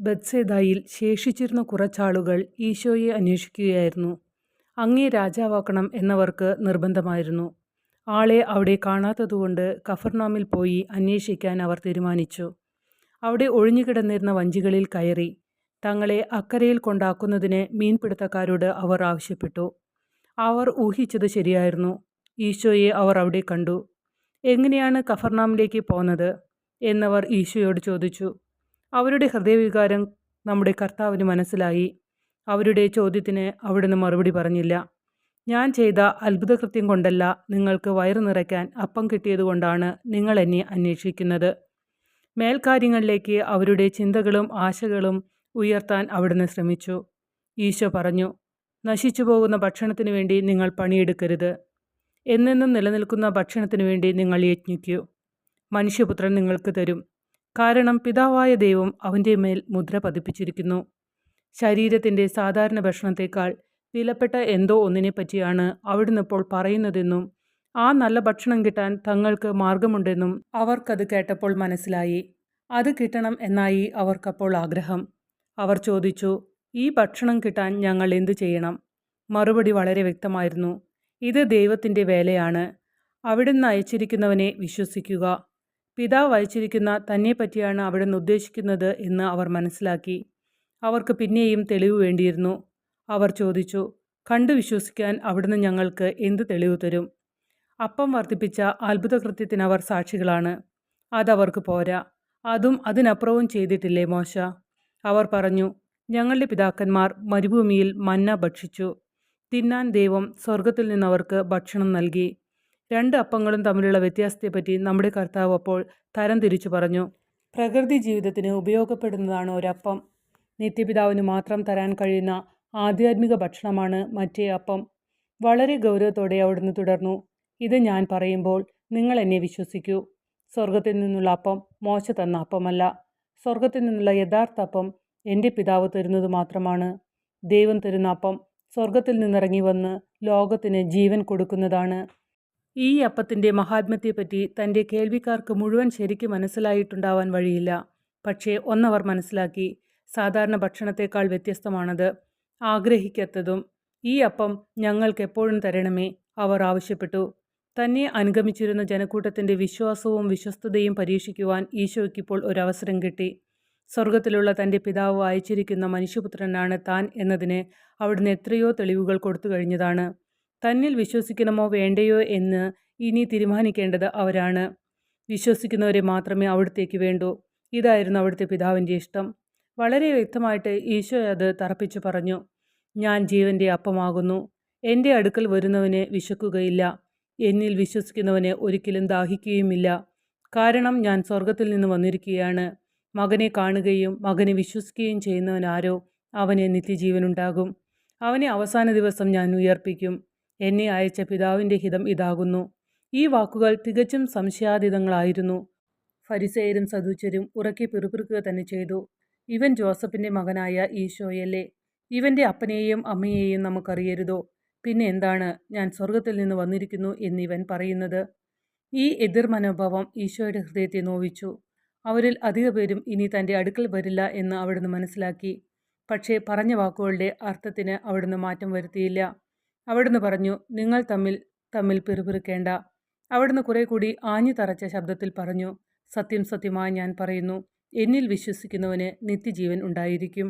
ബത്സേദായിൽ ശേഷിച്ചിരുന്ന കുറച്ചാളുകൾ ഈശോയെ അന്വേഷിക്കുകയായിരുന്നു. അങ്ങേ രാജാവാക്കണം എന്നവർക്ക് നിർബന്ധമായിരുന്നു. ആളെ അവിടെ കാണാത്തതുകൊണ്ട് കഫർനാമിൽ പോയി അന്വേഷിക്കാൻ അവർ തീരുമാനിച്ചു. അവിടെ ഒഴിഞ്ഞുകിടന്നിരുന്ന വഞ്ചികളിൽ കയറി തങ്ങളെ അക്കരയിൽ കൊണ്ടാക്കുന്നതിന് മീൻപിടുത്തക്കാരോട് അവർ ആവശ്യപ്പെട്ടു. അവർ ഊഹിച്ചത് ശരിയായിരുന്നു. ഈശോയെ അവർ അവിടെ കണ്ടു. "എങ്ങനെയാണ് കഫർനാമിലേക്ക് പോന്നത്? " എന്നവർ ഈശോയോട് ചോദിച്ചു. അവരുടെ ഹൃദയവികാരം നമ്മുടെ കർത്താവിന് മനസ്സിലായി. അവരുടെ ചോദ്യത്തിന് അവിടുന്ന് മറുപടി പറഞ്ഞില്ല. "ഞാൻ ചെയ്ത അത്ഭുതകൃത്യം കൊണ്ടല്ല നിങ്ങൾക്ക് വയറു നിറയ്ക്കാൻ അപ്പം കിട്ടിയതുകൊണ്ടാണ് നിങ്ങൾ എന്നെ അന്വേഷിക്കുന്നത്. " മേൽക്കാര്യങ്ങളിലേക്ക് അവരുടെ ചിന്തകളും ആശകളും ഉയർത്താൻ അവിടുന്ന് ശ്രമിച്ചു. ഈശോ പറഞ്ഞു, നശിച്ചു പോകുന്ന ഭക്ഷണത്തിനു വേണ്ടി നിങ്ങൾ പണിയെടുക്കരുത്. എന്നെന്നും നിലനിൽക്കുന്ന ഭക്ഷണത്തിനു വേണ്ടി നിങ്ങൾ യജ്ഞിക്കൂ മനുഷ്യപുത്രൻ നിങ്ങൾക്ക് തരും. കാരണം പിതാവായ ദൈവം അവന്റെ മേൽ മുദ്ര പതിപ്പിച്ചിരിക്കുന്നു. " ശരീരത്തിന്റെ സാധാരണ ഭക്ഷണത്തേക്കാൾ വിലപ്പെട്ട എന്തോ ഒന്നിനെപ്പറ്റിയാണ് അവിടുന്നിപ്പോൾ പറയുന്നതെന്നും ആ നല്ല ഭക്ഷണം കിട്ടാൻ തങ്ങൾക്ക് മാർഗമുണ്ടെന്നും അവർക്കത് കേട്ടപ്പോൾ മനസ്സിലായി. അത് കിട്ടണം എന്നായി അവർക്കപ്പോൾ ആഗ്രഹം. അവർ ചോദിച്ചു, "ഈ ഭക്ഷണം കിട്ടാൻ ഞങ്ങൾ എന്തു ചെയ്യണം? " മറുപടി വളരെ വ്യക്തമായിരുന്നു. "ഇത് ദൈവത്തിന്റെ വേലയാണ്. അവിടുന്ന് അയച്ചിരിക്കുന്നവനെ വിശ്വസിക്കുക. " പിതാവ് അയച്ചിരിക്കുന്ന തന്നെപ്പറ്റിയാണ് അവിടുന്ന് ഉദ്ദേശിക്കുന്നത് എന്ന് അവർ മനസ്സിലാക്കി. അവർക്ക് പിന്നെയും തെളിവ് വേണ്ടിയിരുന്നു. അവർ ചോദിച്ചു, "കണ്ടു വിശ്വസിക്കാൻ അവിടുന്ന് ഞങ്ങൾക്ക് എന്ത് തെളിവ് തരും? അപ്പം വർദ്ധിപ്പിച്ച അത്ഭുതകൃത്യത്തിനവർ സാക്ഷികളാണ്. അതവർക്ക് പോരാ. അതും അതിനപ്പുറവും ചെയ്തിട്ടില്ലേ മോശ " അവർ പറഞ്ഞു, "ഞങ്ങളുടെ പിതാക്കന്മാർ മരുഭൂമിയിൽ മന്ന ഭക്ഷിച്ചു. തിന്നാൻ ദൈവം സ്വർഗത്തിൽ നിന്നവർക്ക് ഭക്ഷണം നൽകി. " രണ്ട് അപ്പങ്ങളും തമ്മിലുള്ള വ്യത്യാസത്തെപ്പറ്റി നമ്മുടെ കർത്താവ് അപ്പോൾ തരം തിരിച്ചു പറഞ്ഞു. പ്രകൃതി ജീവിതത്തിന് ഉപയോഗപ്പെടുന്നതാണ് ഒരപ്പം. നിത്യപിതാവിന് മാത്രം തരാൻ കഴിയുന്ന ആധ്യാത്മിക ഭക്ഷണമാണ് മറ്റേ അപ്പം. വളരെ ഗൗരവത്തോടെ അവിടുന്ന് തുടർന്നു, "ഇത് ഞാൻ പറയുമ്പോൾ നിങ്ങൾ എന്നെ വിശ്വസിക്കൂ. സ്വർഗത്തിൽ നിന്നുള്ള അപ്പം മോശ തന്ന അപ്പമല്ല. സ്വർഗത്തിൽ നിന്നുള്ള യഥാർത്ഥ അപ്പം എന്റെ പിതാവ് തരുന്നത് മാത്രമാണ്. ദൈവം തരുന്ന അപ്പം സ്വർഗത്തിൽ നിന്നിറങ്ങി വന്ന് ലോകത്തിന് ജീവൻ കൊടുക്കുന്നതാണ്. " ഈ അപ്പത്തിന്റെ മഹാത്മ്യത്തെപ്പറ്റി തന്റെ കേൾവിക്കാർക്ക് മുഴുവൻ ശരിക്ക് മനസ്സിലായിട്ടുണ്ടാവാൻ വഴിയില്ല. പക്ഷേ ഒന്നവർ മനസ്സിലാക്കി. സാധാരണ ഭക്ഷണത്തേക്കാൾ വ്യത്യസ്തമാണത്. ആഗ്രഹിക്കാത്തതും. "ഈ അപ്പം ഞങ്ങൾക്ക് എപ്പോഴും തരണമേ! " അവർ ആവശ്യപ്പെട്ടു. തന്നെ അനുഗമിച്ചിരുന്ന ജനക്കൂട്ടത്തിന്റെ വിശ്വാസവും വിശ്വസ്തതയും പരീക്ഷിക്കുവാൻ ഈശോയ്ക്കിപ്പോൾ ഒരവസരം കിട്ടി. സ്വർഗത്തിലുള്ള തന്റെ പിതാവ് അയച്ചിരിക്കുന്ന മനുഷ്യപുത്രനാണ് താൻ എന്നതിന് അവിടുന്ന് എത്രയോ തെളിവുകൾ കൊടുത്തുകഴിഞ്ഞതാണ്. തന്നിൽ വിശ്വസിക്കണമോ വേണ്ടയോ എന്ന് ഇനി തീരുമാനിക്കേണ്ടത് അവരാണ്. വിശ്വസിക്കുന്നവരെ മാത്രമേ അവിടത്തേക്ക് വേണ്ടൂ. ഇതായിരുന്നു അവിടുത്തെ പിതാവിന്റെ ഇഷ്ടം. വളരെ വ്യക്തമായിട്ട് ഈശോ അത് തറപ്പിച്ചു പറഞ്ഞു. "ഞാൻ ജീവന്റെ അപ്പമാകുന്നു. എന്റെ അടുക്കൽ വരുന്നവനെ വിശക്കുകയില്ല. എന്നിൽ വിശ്വസിക്കുന്നവനെ ഒരിക്കലും ദാഹിക്കുകയുമില്ല. കാരണം ഞാൻ സ്വർഗത്തിൽ നിന്ന് വന്നിരിക്കുകയാണ്. മകനെ കാണുകയും മകനെ വിശ്വസിക്കുകയും ചെയ്യുന്നവനാരോ അവനെ നിത്യജീവനുണ്ടാകും. അവനെ അവസാന ദിവസം ഞാൻ ഉയിർപ്പിക്കും. എന്നെ അയച്ച പിതാവിന്റെ ഹിതം ഇതാകുന്നു. " ഈ വാക്കുകൾ തികച്ചും സംശയാതീതങ്ങളായിരുന്നു. ഫരിസേരും സദൂച്ചരും ഉറക്കി പിറുപിറുക്കുക തന്നെ ചെയ്തു. "ഇവൻ ജോസഫിന്റെ മകനായ ഈശോയല്ലേ? ഇവന്റെ അപ്പനെയും അമ്മയെയും നമുക്കറിയരുതോ? പിന്നെ എന്താണ് ഞാൻ സ്വർഗത്തിൽ നിന്ന് വന്നിരിക്കുന്നു എന്നിവൻ പറയുന്നത്? " ഈ എതിർ മനോഭാവം ഈശോയുടെ ഹൃദയത്തെ നോവിച്ചു. അവരിൽ അധിക പേരും ഇനി തന്റെ അടുക്കൽ വരില്ല എന്ന് അവിടുന്ന് മനസ്സിലാക്കി. പക്ഷേ പറഞ്ഞ വാക്കുകളുടെ അർത്ഥത്തിന് അവിടുന്ന് മാറ്റം വരുത്തിയില്ല. അവിടുന്ന് പറഞ്ഞു, "നിങ്ങൾ തമ്മിൽ തമ്മിൽ പിറുപിറുക്കേണ്ട. " അവിടുന്ന് കുറെ കൂടി ആഞ്ഞു തറച്ച ശബ്ദത്തിൽ പറഞ്ഞു, "സത്യം സത്യമായി ഞാൻ പറയുന്നു, എന്നിൽ വിശ്വസിക്കുന്നവന് നിത്യജീവൻ ഉണ്ടായിരിക്കും.